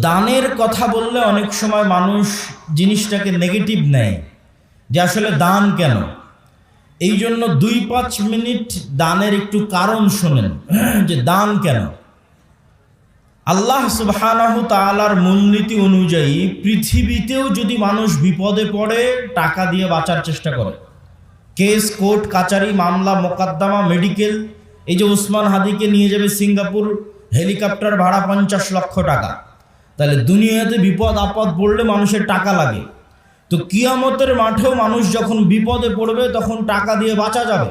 দানের কথা বললে অনেক সময় মানুষ জিনিসটাকে নেগেটিভ নেয়। যে আসলে দান কেন? এই জন্য দুই পাঁচ মিনিট দানের একটু কারণ শোনেন। যে দান কেন? আল্লাহ সুবহানাহু তাআলার মূলনীতি অনুযায়ী পৃথিবীতেও যদি মানুষ বিপদে পড়ে, টাকা দিয়ে বাঁচার চেষ্টা করে। কেস, কোর্ট, কাচারি, মামলা, মোকদ্দমা, মেডিকেল, এই যে উসমান হাদিকে নিয়ে যাবে সিঙ্গাপুর, হেলিকপ্টার ভাড়া পঞ্চাশ লক্ষ টাকা। তাহলে দুনিয়াতে বিপদ, আপদ পড়লে মানুষের টাকা লাগে। তো কিয়ামতের মাঠেও মানুষ যখন বিপদে পড়বে, তখন টাকা দিয়ে বাঁচা যাবে।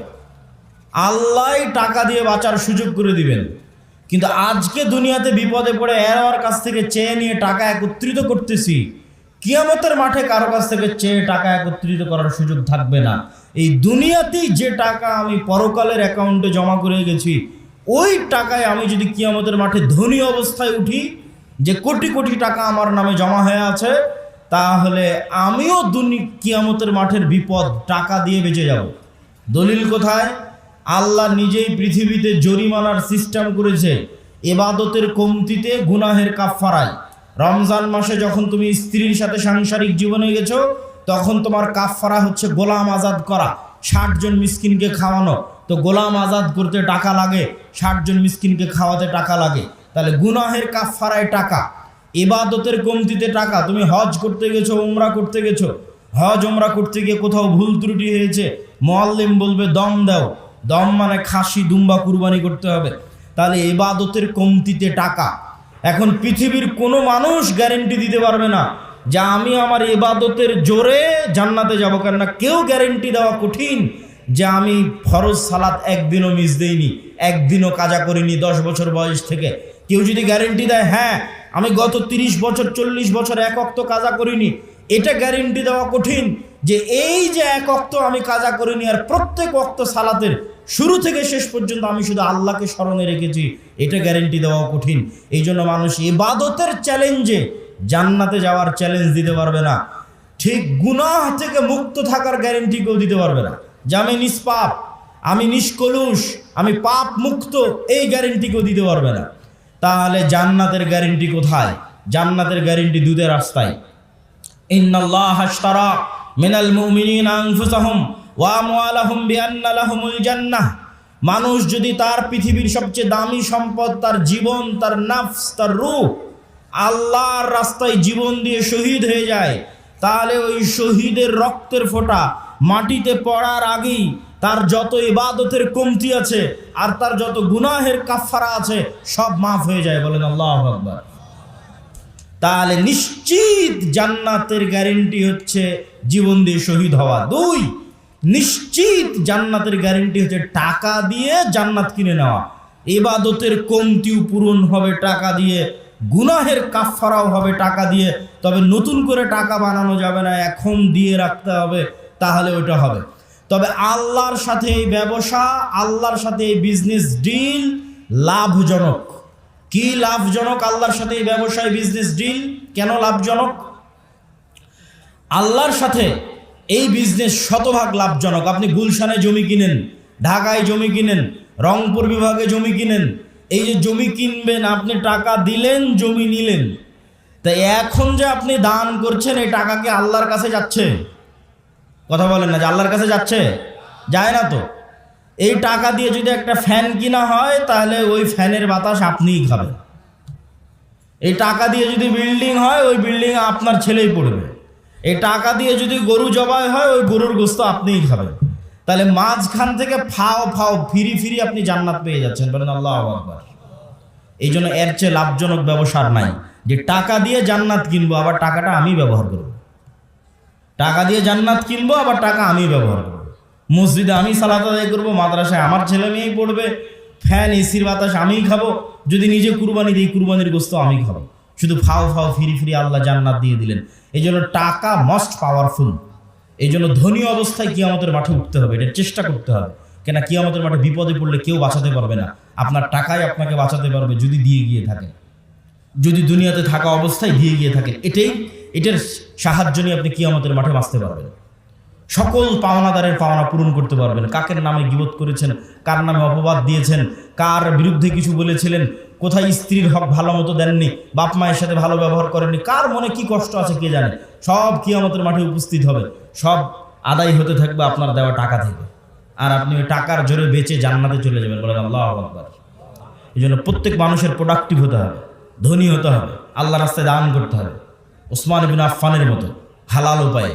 আল্লাহ টাকা দিয়ে বাঁচার সুযোগ করে দিবেন। কিন্তু আজকে দুনিয়াতে বিপদে পড়ে এর কাছ থেকে চেয়ে নিয়ে টাকা একত্রিত করতেছি, কিয়ামতের মাঠে কারও কাছ থেকে চেয়ে টাকা একত্রিত করার সুযোগ থাকবে না। এই দুনিয়াতেই যে টাকা আমি পরকালের অ্যাকাউন্টে জমা করে গেছি, ওই টাকায় আমি যদি কিয়ামতের মাঠে ধনী অবস্থায় উঠি যে কোটি কোটি টাকা আমার নামে জমা হয়ে আছে, তাহলে আমিও দুনি কিয়ামতের মাঠের বিপদ টাকা দিয়ে বেঁচে যাব। দলিল কোথায়? আল্লাহ নিজেই পৃথিবীতে জরিমানার সিস্টেম করেছে, এবাদতের কমতিতে গুনাহের কাফফারায়। রমজান মাসে যখন তুমি স্ত্রীর সাথে সাংসারিক জীবনে গেছো, তখন তোমার কাফফারা হচ্ছে গোলাম আজাদ করা, ষাট জন মিসকিনকে খাওয়ানো। তো গোলাম আজাদ করতে টাকা লাগে, ষাট জন মিসকিনকে খাওয়াতে টাকা লাগে। তাহলে গুনাহের কাফফারায় টাকা এবাদতের কমতিতে টাকা, তুমি হজ করতে গেছো, উমরা করতে গেছো, হজ, উমরা করতে গিয়ে কোথাও ভুল ত্রুটি হয়েছে, মোয়াল্লিম বলবে, দম দাও। দম মানে খাসি, দুম্বা কুরবানি করতে হবে। তাহলে এবাদতের কমতিতে টাকা। এখন পৃথিবীর কোনো মানুষ গ্যারেন্টি দিতে পারবে না যে আমি আমার এবাদতের জোরে জান্নাতে যাব। কেননা কেউ গ্যারেন্টি দেওয়া কঠিন যে আমি ফরজ সালাত একদিনও মিস দেইনি, একদিনও কাজা করিনি দশ বছর বয়স থেকে। কেউ যদি গ্যারেন্টি দেয় হ্যাঁ আমি গত তিরিশ বছর, চল্লিশ বছর এক অক্ত কাজা করিনি, এটা গ্যারেন্টি দেওয়া কঠিন যে এই যে এক অক্ত আমি কাজা করিনি আর প্রত্যেক অক্ত সালাতের শুরু থেকে শেষ পর্যন্ত আমি শুধু আল্লাহকে স্মরণে রেখেছি, এটা গ্যারেন্টি দেওয়া কঠিন। এই জন্য মানুষ ইবাদতের চ্যালেঞ্জে জান্নাতে যাওয়ার চ্যালেঞ্জ দিতে পারবে না। ঠিক গুনাহ থেকে মুক্ত থাকার গ্যারেন্টি কেউ দিতে পারবে না। যে আমি নিষ্পাপ, আমি নিষ্কলুষ, আমি পাপ মুক্ত, এই গ্যারেন্টি কেউ দিতে পারবে না। তাহলে জান্নাতের গ্যারেন্টি কোথায়? জান্নাতের গ্যারেন্টি দুধের রাস্তায়। ইন্নাল্লাহ হাশতারা মিনাল মুমিনিনা আনফুসাহুম ওয়া আমওয়ালাহুম বিআন্না লাহুমুল জান্নাহ। মানুষ যদি তার পৃথিবীর সবচেয়ে দামি সম্পদ, তার জীবন, তার নাফস, তার রূহ আল্লাহর রাস্তায় জীবন দিয়ে শহীদ হয়ে যায়, তাহলে ওই শহীদের রক্তের ফোঁটা মাটিতে পড়ার আগেই তার যত ইবাদতের কমতি আছে আর তার যত গুনাহের কাফারা আছে, সব মাফ হয়ে যায়, বলেন আল্লাহ আকবার। তাহলে নিশ্চিত জান্নাতের গ্যারেন্টি হচ্ছে জীবন দিয়ে শহীদ হওয়া। দুই, নিশ্চিত জান্নাতের গ্যারেন্টি হচ্ছে টাকা দিয়ে জান্নাত কিনে নেওয়া। এবাদতের কমতিও পূরণ হবে টাকা দিয়ে, গুনাহের কাফারাও হবে টাকা দিয়ে, তবে নতুন করে টাকা বানানো যাবে না, এখন দিয়ে রাখতে হবে, তাহলে ওটা হবে। তবে আল্লাহর সাথে এই ব্যবসা, আল্লাহর সাথে এই বিজনেস ডিল লাভজনক। কি লাভজনক আল্লাহর সাথে এই ব্যবসায় বিজনেস ডিল কেন লাভজনক? আল্লাহর সাথে এই বিজনেস শতভাগ লাভজনক। আপনি গুলশানে জমি কিনেন, ঢাকায় জমি কিনেন, রংপুর বিভাগে জমি কিনেন, এই যে জমি কিনবেন, আপনি টাকা দিলেন, জমি নিলেন। তাই এখন যে আপনি দান করছেন, এই টাকা কি আল্লাহর কাছে যাচ্ছে? কথা বলেন না, যে আল্লাহর কাছে যাচ্ছে? যায় না তো। এই টাকা দিয়ে যদি একটা ফ্যান কিনা হয়, তাহলে ওই ফ্যানের বাতাস আপনিই খাবেন। এই টাকা দিয়ে যদি বিল্ডিং হয়, ওই বিল্ডিং আপনার ছেলেই পড়বে। এই টাকা দিয়ে যদি গরু জবাই হয়, ওই গরুর গোস্ত আপনিই খাবেন। তাহলে মাঝখান থেকে ফাও ফাও ফিরি ফিরি আপনি জান্নাত পেয়ে যাচ্ছেন। বলেন আল্লাহ এই জন্য এর চেয়ে লাভজনক ব্যবসার নাই। যে টাকা দিয়ে জান্নাত কিনবো, আবার টাকাটা আমি ব্যবহার করব। টাকা দিয়ে জান্নাত কিনবো, আবার টাকা আমি ব্যবহার করব। মসজিদে আমি সালাত আদায় করব, মাদ্রাসায় আমার ছেলে মেয়েই পড়বে, ফ্যান এসির বাতাস আমিই খাব। যদি নিজে কুরবানি দিই, কুরবানির গোস্ত আমি খাব। শুধু ফাও ফাও ফিরি ফিরি আল্লাহ জান্নাত দিয়ে দিলেন। এই জন্য টাকা মস্ট পাওয়ারফুল এই জন্য ধনী অবস্থায় কিয়ামতের মাঠে উঠতে হবে এটা চেষ্টা করতে হবে। কেন কিয়ামতের মাঠে বিপদে পড়লে কেউ বাঁচাতে পারবে না। আপনার টাকাই আপনাকে বাঁচাতে পারবে যদি দিয়ে গিয়ে থাকে যদি দুনিয়াতে থাকা অবস্থায় দিয়ে গিয়ে থাকে এটাই এটার সাহায্য নিয়ে আপনি কিয়ামতের মাঠে বাঁচতে পারবেন। সকল পাওনাদারের পাওনা পূরণ করতে পারবেন। কাকের নামে গিবত করেছেন, কার নামে অপবাদ দিয়েছেন, কার বিরুদ্ধে কিছু বলেছিলেন, কোথায় স্ত্রীর হক ভালো মতো দেননি, বাপ মায়ের সাথে ভালো ব্যবহার করেননি, কার মনে কি কষ্ট আছে কে জানে? সব কিয়ামতের মাঠে উপস্থিত হবে। সব আদায় হতে থাকবে আপনার দেওয়া টাকা থেকে। আর আপনি ওই টাকার জোরে বেঁচে জান্নাতে চলে যাবেন বলেন আল্লাহ আকবার। এই জন্য প্রত্যেক মানুষের প্রোডাক্টিভ হতে হবে, ধনী হতে হবে আল্লাহ রাস্তায় দান করতে হবে। ওসমান বিন আফফানের মতো হালাল উপায়ে।